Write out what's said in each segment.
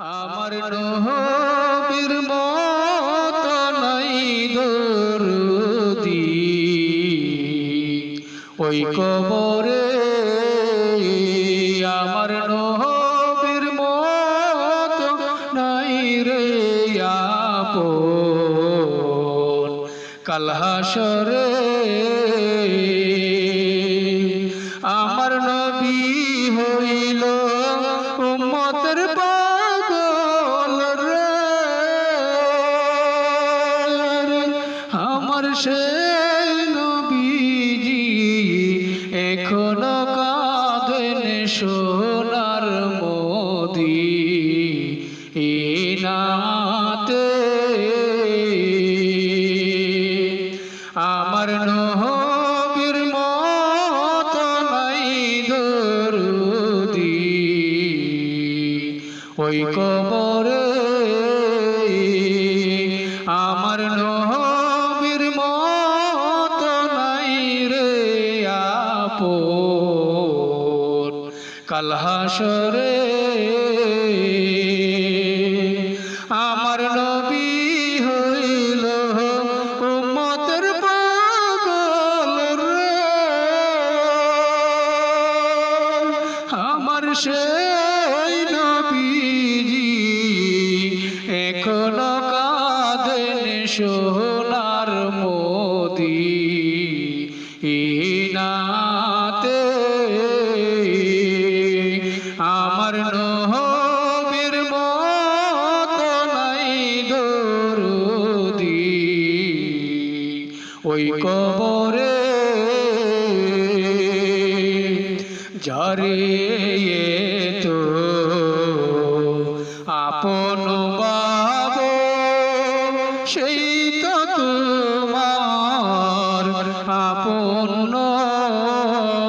আমার নহবীর মত নাই দরদি। ওই কবরে আমার নহবীর মত নাই রে আপন। কালহাসরে আমার নবী হইল আমার সেই নবীজি এখনও কাঁদেন সোনার মোদি। ইনাতে আমার নহবীর মত নাই দরুদি। ওই কবরে কালহাসরে আমার নবী হইল উম্মতের পাগল রে। আমার সেই নবীজি এখনও কাঁদেন সোনার মোদি। ইনাতে ওই কবরে যারে তো আপন বাব সেই তো তোমার আপন নয়।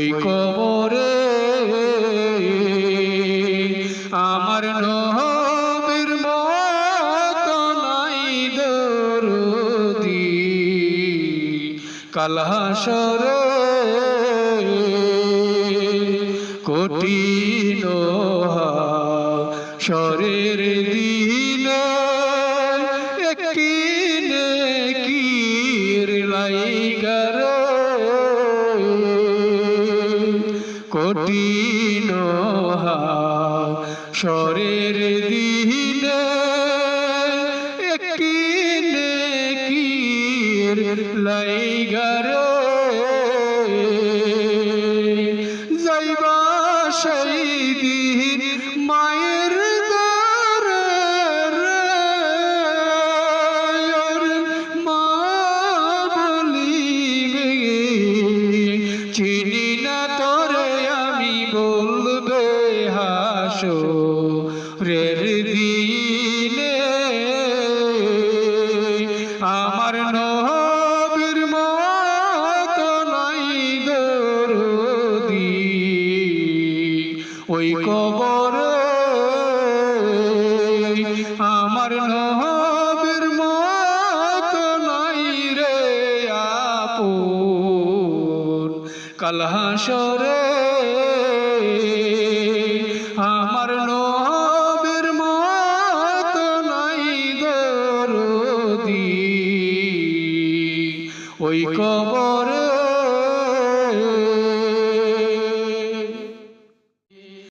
ওই কবরে আমার নহবীর মত নাই দরদি কালহাসরে কঠিন শরের কঠিন শরের দিন একটি নেকির লাইগার যাইবা সেই দিন মায়ের হাসো রের দিনে আমার নবীর মত নাই দরদি। ওই কবরে আমার নহবীর মত নাই রে আপন। কালহাসরে ওই কবরে